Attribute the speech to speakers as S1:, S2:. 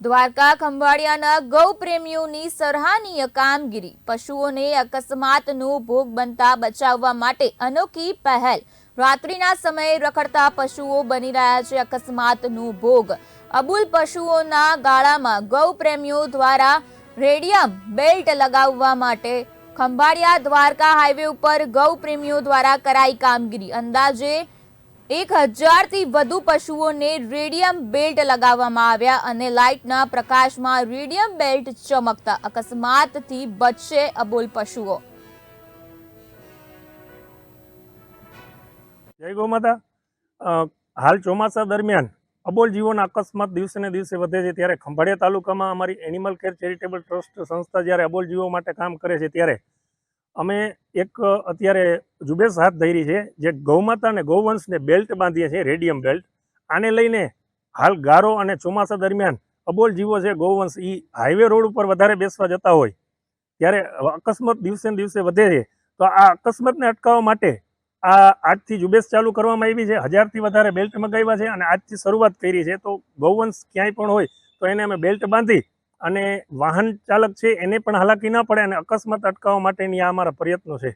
S1: દ્વારકા, ખંભાળિયાના ગૌ પ્રેમીઓની સરાહનીય કામગીરી. પશુઓને અકસ્માતનો ભોગ બનતા બચાવવા માટે અનોખી પહેલ. રાત્રિના સમયે રખડતા પશુઓ બની રહ્યા છે અકસ્માતનો ભોગ. અબુલ પશુઓના ગાળામાં ગૌ પ્રેમીઓ દ્વારા રેડિયમ બેલ્ટ લગાવવા માટે ખંભાળિયા દ્વારકા હાઈવે ઉપર ગૌ પ્રેમીઓ દ્વારા કરાઈ કામગીરી. અંદાજે એક હજારથી વધુ પશુઓને રેડિયમ બેલ્ટ લગાવવામાં આવ્યા અને લાઇટના પ્રકાશમાં રેડિયમ બેલ્ટ ચમકતા અકસ્માતથી બચશે અબોલ પશુઓ.
S2: જય ગોમાતા હાલ ચોમાસા દરમિયાન અબોલ જીવોના અકસ્માત દિવસે ને દિવસે વધે છે ત્યારે ખંભાળિયા તાલુકામાં અમારી એનિમલ કેર ચેરિટેબલ ટ્રસ્ટ સંસ્થા જ્યારે અબોલ જીવો માટે કામ કરે છે ત્યારે અમે એક અત્યારે ઝુંબેશ હાથ ધરી છે, જે ગૌમાતા અને ગૌવંશને બેલ્ટ બાંધીએ છીએ રેડિયમ બેલ્ટ આને લઈને હાલ ગારો અને ચોમાસા દરમિયાન અબોલ જીવો છે, ગૌવંશ એ હાઈવે રોડ ઉપર વધારે બેસવા જતા હોય. ત્યારે અકસ્માત દિવસે દિવસે વધે છે. તો આ અકસ્માતને અટકાવવા માટે આ આજથી ઝુંબેશ ચાલુ કરવામાં આવી છે. હજારથી વધારે બેલ્ટ મગાવ્યા છે અને આજથી શરૂઆત કરી છે. તો ગૌવંશ ક્યાંય પણ હોય તો એને અમે બેલ્ટ બાંધી અને વાહન ચાલક છે, એને પણ હાલાકી ન પડે અને અકસ્માત અટકાવવા માટેની આ અમારા પ્રયત્નો છે.